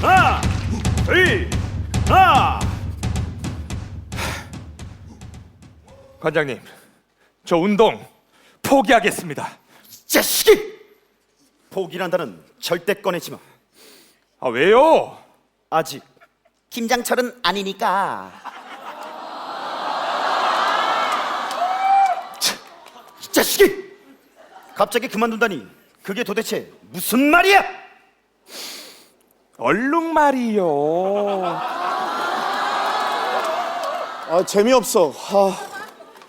하나, 둘, 하나. 관장님, 저 운동 포기하겠습니다. 자식이! 포기란다는 절대 꺼내지 마. 아 왜요? 아직 김장철은 아니니까. 차, 이 자식이! 갑자기 그만둔다니 그게 도대체 무슨 말이야? 얼룩말이요. 아 재미없어. 아,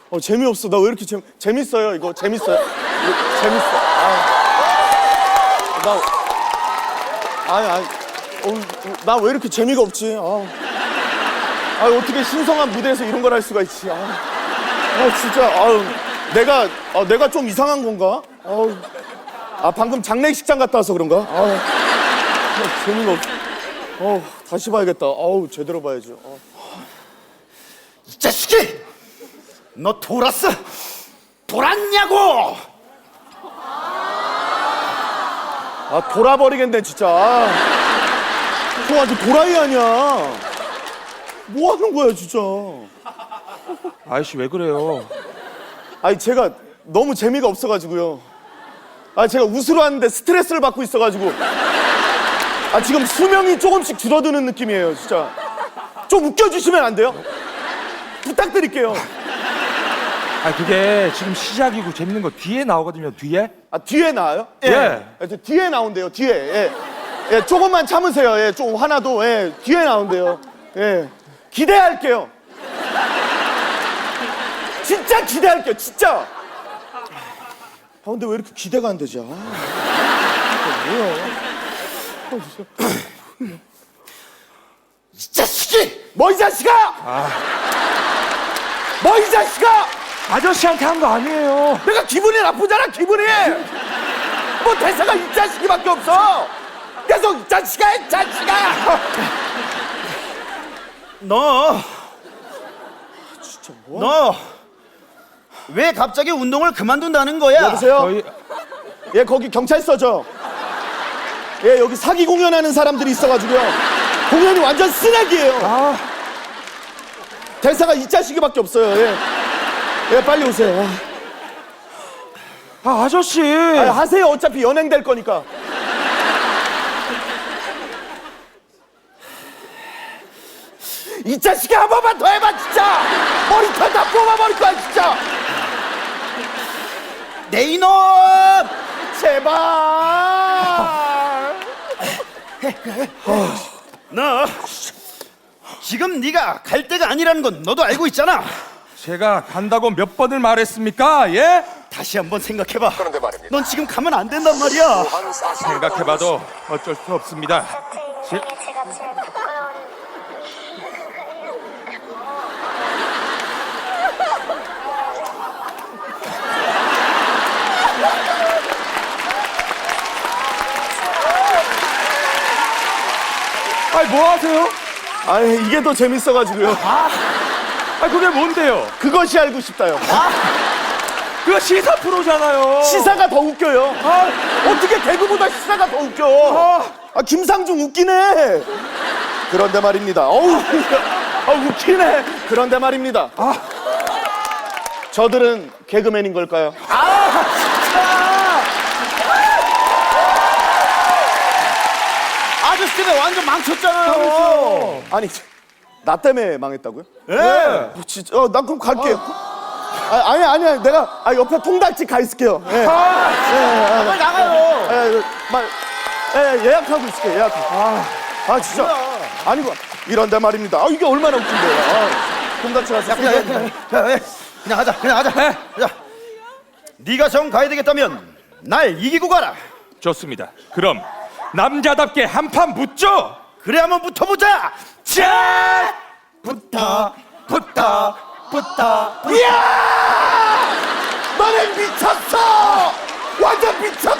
어, 재미없어. 나 왜 이렇게 재미 재밌어요? 이거 재밌어요? 이거 재밌어. 아, 나 아니 아니. 어, 나왜 이렇게 재미가 없지? 아, 아 어떻게 신성한 무대에서 이런 걸 할 수가 있지? 아, 아 진짜 아유 내가 아, 내가 좀 이상한 건가? 아우, 아 방금 장례식장 갔다 와서 그런가? 아, 아, 재미가 없. 어 다시 봐야겠다. 아우 제대로 봐야죠. 어. 이 자식이! 너 돌았어? 돌았냐고! 아 돌아버리겠네 진짜 아, 저 아주 도라이 아니야 뭐 하는 거야 진짜 아저씨 왜 그래요? 아니 제가 너무 재미가 없어가지고요 아 제가 웃으러 왔는데 스트레스를 받고 있어가지고 아 지금 수명이 조금씩 줄어드는 느낌이에요 진짜 좀 웃겨주시면 안 돼요? 부탁드릴게요 아 그게 지금 시작이고 재밌는 거 뒤에 나오거든요. 뒤에. 아 뒤에 나와요? 예. 예, 저 뒤에 나온대요 뒤에 예. 예 조금만 참으세요 예좀 하나도 예 뒤에 나온대요 예 기대할게요 진짜 기대할게요 진짜 아 근데 왜 이렇게 기대가 안 되지 아 뭐야 아, 진짜. 이 자식이! 뭐 이 자식아 뭐 이 자식아 아저씨한테 한 거 아니에요. 내가 기분이 나쁘잖아 기분이 뭐 대사가 이 자식이밖에 없어 계속 이 자식아 이 자식아 너, 진짜 뭐 너, 왜 갑자기 운동을 그만둔다는 거야? 여보세요? 저희 예, 거기 경찰서죠. 예, 여기 사기 공연하는 사람들이 있어가지고요. 공연이 완전 쓰레기예요. 아 대사가 이 자식이밖에 없어요. 예, 예, 빨리 오세요. 아, 아저씨. 아, 하세요. 어차피 연행 될 거니까. 이 자식이 한 번만 더 해봐, 진짜. 머리털 다 뽑아버릴 거야, 진짜. 내 이놈! 제발. 너, 지금 네가 갈 때가 아니라는 건 너도 알고 있잖아. 제가 간다고 몇 번을 말했습니까? 예? 다시 한번 생각해봐. 넌 지금 가면 안 된단 말이야. 생각해봐도 어쩔 수 없습니다. 제, 제가 제일 부끄러운 아니 뭐 하세요? 아니, 이게 더 재밌어가지고요. 아 그게 뭔데요? 그것이 알고 싶다요. 그거 시사 프로잖아요. 시사가 더 웃겨요. 어떻게 개그보다 시사가 더 웃겨? 아, 김상중 웃기네. 그런데 말입니다. 어우, 아, 웃기네. 그런데 말입니다. 저들은 개그맨인 걸까요? 아 저씨 때문에 완전 망쳤잖아요. 아니, 나 때문에 망했다고요? 예. 어, 진짜, 어, 나 그럼 갈게요. 아, 아니, 아니, 아니, 내가 아, 옆에 통닭집 가 있을게요. 예. 빨리 나가요. 예, 말, 예, 예약하고 있을게요. 예약하고. 아, 아 진짜. 아니고 이런데 말입니다. 아, 이게 얼마나 웃긴데요. 아, 통닭집 가서 그냥, 그냥, 그냥, 그냥, 그냥 하자. 그냥 하자. 자, 네가 정 가야 되겠다면 날 이기고 가라. 좋습니다. 그럼 남자답게 한판 붙죠. 그래 한번 붙어보자. 짠! 붙어, 붙어, 붙어. 이야! 너네 미쳤어! 완전 미쳤다